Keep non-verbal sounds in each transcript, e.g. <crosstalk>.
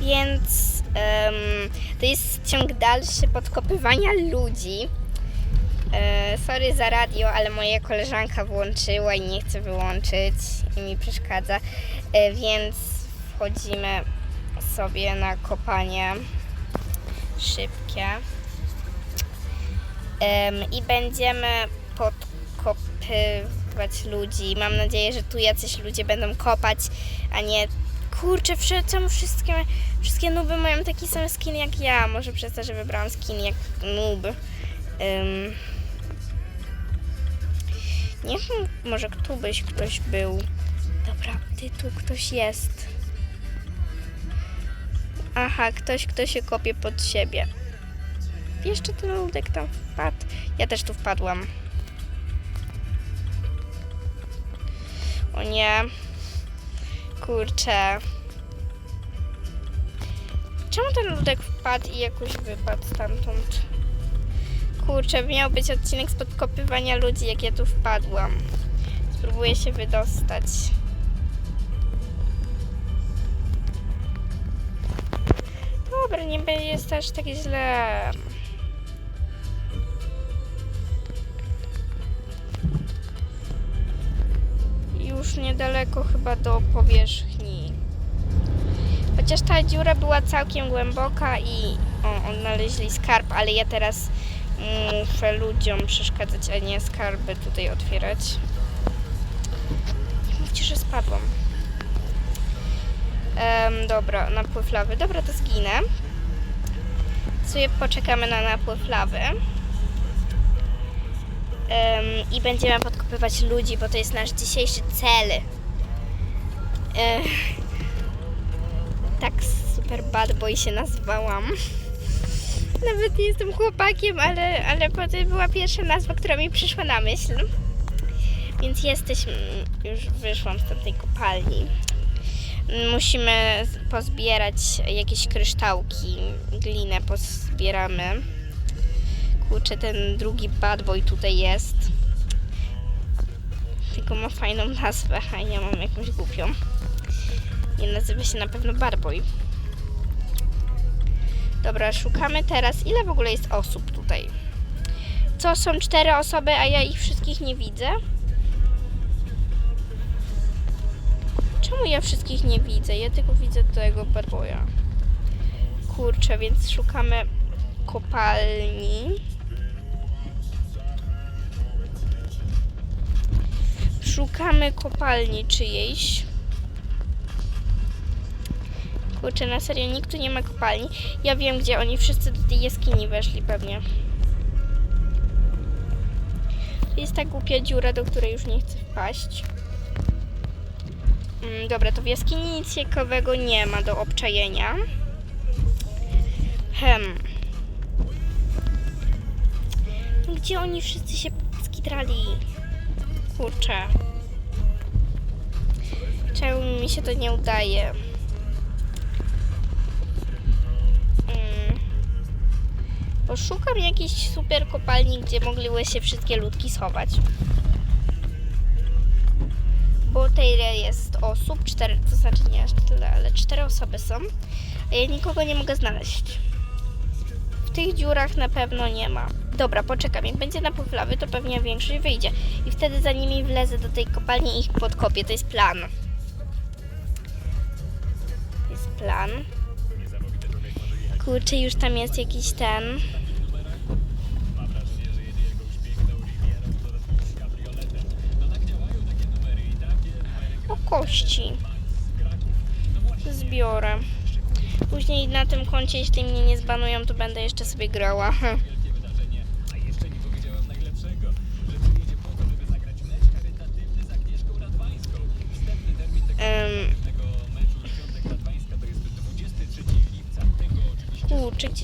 Więc em, to jest ciąg dalszy podkopywania ludzi. E, sorry za radio, ale moja koleżanka włączyła i nie chce wyłączyć i mi przeszkadza. E, więc wchodzimy sobie na kopanie szybkie. I będziemy podkopywać ludzi. Mam nadzieję, że tu jacyś ludzie będą kopać, a nie kurczę, wszy- czemu wszystkie, wszystkie nuby mają taki sam skin jak ja? Może przez to, że wybrałam skin jak noob. Ym. nie wiem, może tu byś ktoś był. Dobra, ty tu ktoś jest. Aha, ktoś, kto się kopie pod siebie. Jeszcze ten ludek tam wpadł. Ja też tu wpadłam. O nie. Kurczę. Czemu ten ludek wpadł i jakoś wypadł stamtąd? Kurczę, miał być odcinek z podkopywania ludzi, jak ja tu wpadłam. Spróbuję się wydostać. Dobra, nie jest aż tak źle. Niedaleko chyba do powierzchni. Chociaż ta dziura była całkiem głęboka i o, odnaleźli skarb, ale ja teraz muszę ludziom przeszkadzać, a nie skarby tutaj otwierać. Nie mówcie, że spadłam. Em, dobra, napływ lawy. Dobra, to zginę. Sobie poczekamy na napływ lawy. Em, I będziemy podkopywać ludzi, bo to jest nasz dzisiejszy cel. Ech, <laughs> tak super bad boy się nazwałam. <laughs> Nawet nie jestem chłopakiem, ale, ale to była pierwsza nazwa, która mi przyszła na myśl. Więc jesteśmy, już wyszłam z tamtej kopalni. Musimy pozbierać jakieś kryształki, glinę pozbieramy. Kurczę, ten drugi bad boy tutaj jest. Tylko ma fajną nazwę, a ja mam jakąś głupią. Nie nazywa się na pewno bad boy. Dobra, szukamy teraz. Ile w ogóle jest osób tutaj? Co, są cztery osoby, a ja ich wszystkich nie widzę? Czemu ja wszystkich nie widzę? Ja tylko widzę tego barboja. Kurczę, więc szukamy kopalni. Szukamy kopalni czyjejś. Kurczę, na serio, nikt tu nie ma kopalni. Ja wiem, gdzie oni wszyscy do tej jaskini weszli pewnie. To jest ta głupia dziura, do której już nie chcę wpaść. Mm, dobra, to w jaskini nic ciekawego nie ma do obczajenia. Hem. Gdzie oni wszyscy się skitrali? Kurczę. Czemu mi się to nie udaje? Mm. Poszukam jakiejś super kopalni, gdzie mogliby się wszystkie ludki schować. Bo tyle jest osób, cztery, to znaczy nie aż tyle, ale cztery osoby są, a ja nikogo nie mogę znaleźć. W tych dziurach na pewno nie ma. Dobra, poczekam. Jak będzie napływ lawy, to pewnie większość wyjdzie. I wtedy za nimi wlezę do tej kopalni i ich podkopię. To jest plan. Plan. Kurczę, już tam jest jakiś ten. O kości. Zbiorę. Później na tym koncie, jeśli mnie nie zbanują, to będę jeszcze sobie grała. <laughs>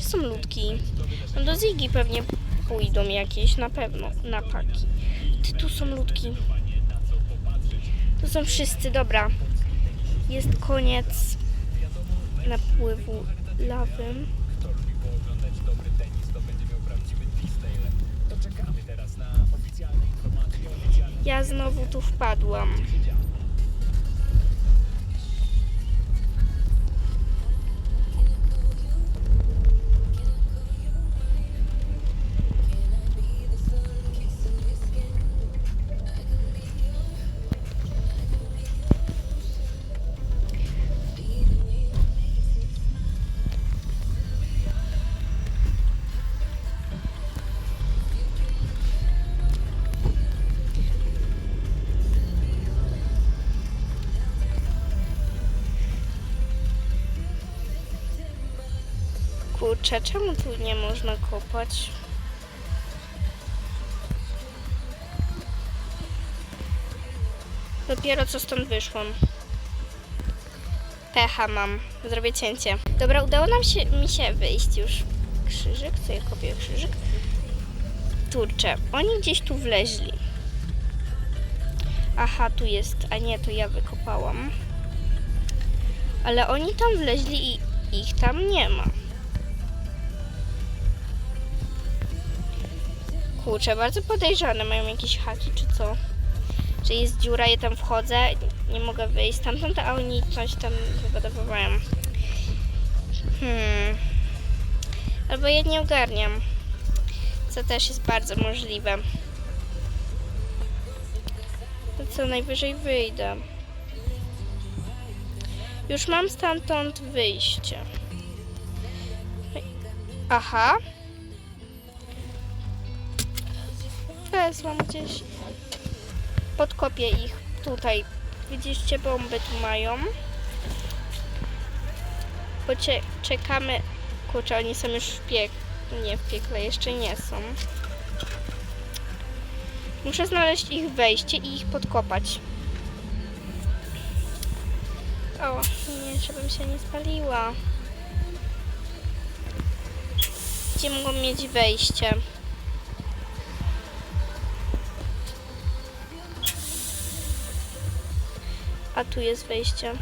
są ludki? No do Zigi pewnie pójdą jakieś, na pewno, na paki. Ty, tu są ludki. To są wszyscy, dobra. Jest koniec napływu lawy. Ja znowu tu wpadłam. Kurczę, czemu tu nie można kopać? Dopiero co stąd wyszłam. Pecha mam. Zrobię cięcie. Dobra, udało nam się mi się wyjść już. Krzyżyk? Co ja kopię krzyżyk? Kurczę, oni gdzieś tu wleźli. Aha, tu jest. A nie, to ja wykopałam. Ale oni tam wleźli i ich tam nie ma. Kurczę, bardzo podejrzane. Mają jakieś haki czy co? Że jest dziura, ja tam wchodzę, nie mogę wyjść stamtąd, a oni coś tam wybudowywają. Hmm. Albo ja nie ogarniam. Co też jest bardzo możliwe. To co najwyżej wyjdę. Już mam stamtąd wyjście. Aha. Wezłam gdzieś. Podkopię ich tutaj. Widzicie, bomby tu mają. Cie, czekamy. Kurczę, oni są już w piek... Nie, w piekle jeszcze nie są. Muszę znaleźć ich wejście i ich podkopać. O, nie, żebym się nie spaliła. Gdzie mogą mieć wejście? A tu jest wejście.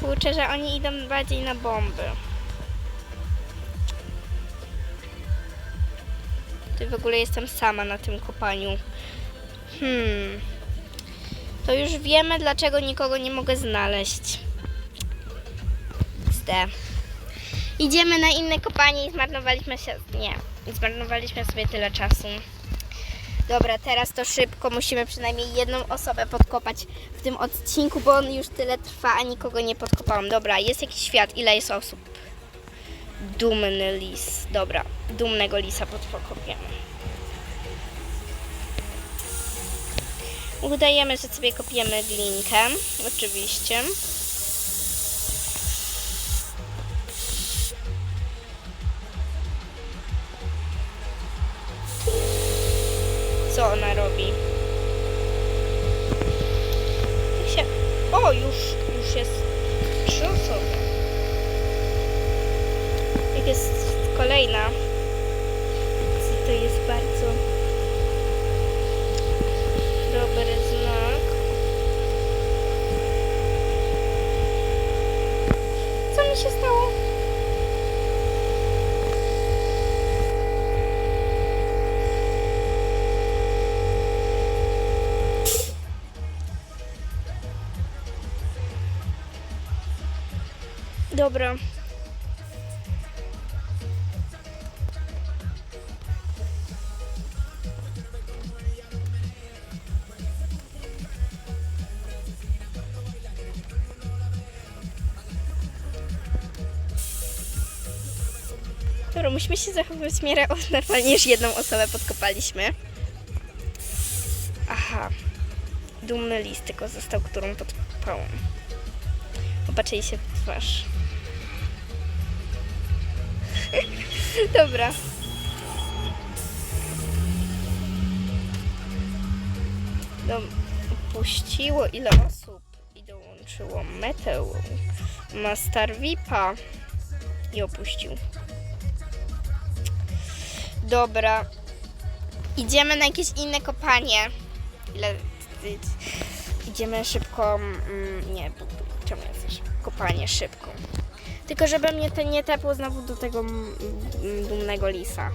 Kurczę, że oni idą bardziej na bomby. Ty w ogóle jestem sama na tym kopaniu. Hmm. To już wiemy, dlaczego nikogo nie mogę znaleźć. Zde. Idziemy na inne kopanie i zmarnowaliśmy się... Nie. Zmarnowaliśmy sobie tyle czasu. Dobra, teraz to szybko. Musimy przynajmniej jedną osobę podkopać w tym odcinku, bo on już tyle trwa, a nikogo nie podkopałam. Dobra, jest jakiś świat. Ile jest osób? Dumny lis. Dobra, dumnego lisa podkopiemy. Udajemy, że sobie kopiemy glinkę. Oczywiście. Co ona robi? Się... O, już, już jest trzy osoby. Jak jest kolejna, to- jest bardzo dobry Dobra. Dobra, musimy się zachowywać w miarę normalnie, już jedną osobę podkopaliśmy. Aha. Dumny list tylko został, którą podkopałam. Popatrzyli się w twarz. <laughs> Dobra. Dom opuściło ile osób i dołączyło Meteo. Master Vipa i opuścił. Dobra. Idziemy na jakieś inne kopanie. Ile... Idziemy szybko... Mm, nie, czemu jesteś? Kopanie szybko. Tylko żeby mnie to nie tepło znowu do tego dumnego lisa.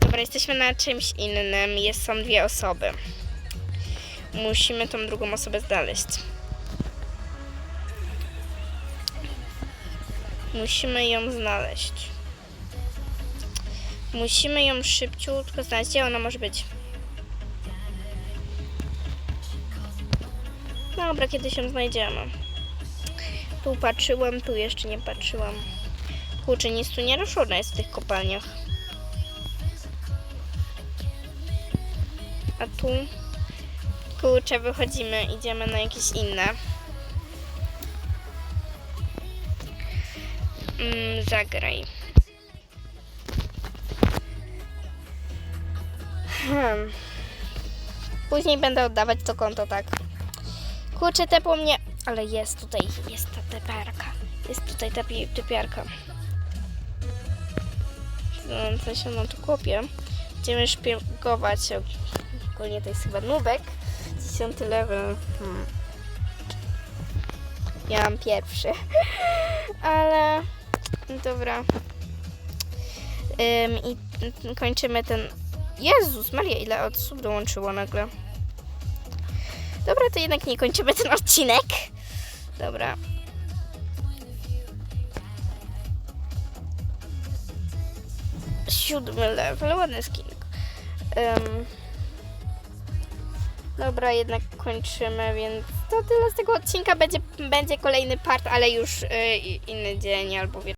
Dobra, jesteśmy na czymś innym. Jest, są dwie osoby. Musimy tą drugą osobę znaleźć. Musimy ją znaleźć. Musimy ją szybciutko znaleźć. Gdzie ona może być? Dobra, kiedyś ją znajdziemy. Tu patrzyłem, tu jeszcze nie patrzyłam. Kurczę, nic tu nie ruszone jest w tych kopalniach. A tu? Kurczę, wychodzimy, idziemy na jakieś inne. Mm, zagraj. Hmm. Później będę oddawać to konto, tak. Kurczę, te po mnie... Ale jest tutaj, jest ta tepiarka. Jest tutaj ta pi- typiarka. Co- Co się nam tu kopie? Będziemy szpiegować. Ogólnie to jest chyba nubek. Dziesiąty level. Hmm. Ja mam pierwszy. <laughs> Ale... Dobra. Ym, I kończymy ten... Jezus Maria, ile osób dołączyło nagle. Dobra, to jednak nie kończymy ten odcinek. Dobra. Siódmy level, ładny skin. Ym, dobra, jednak kończymy, więc to tyle z tego odcinka. Będzie, będzie kolejny part, ale już y, inny dzień albo wieczór.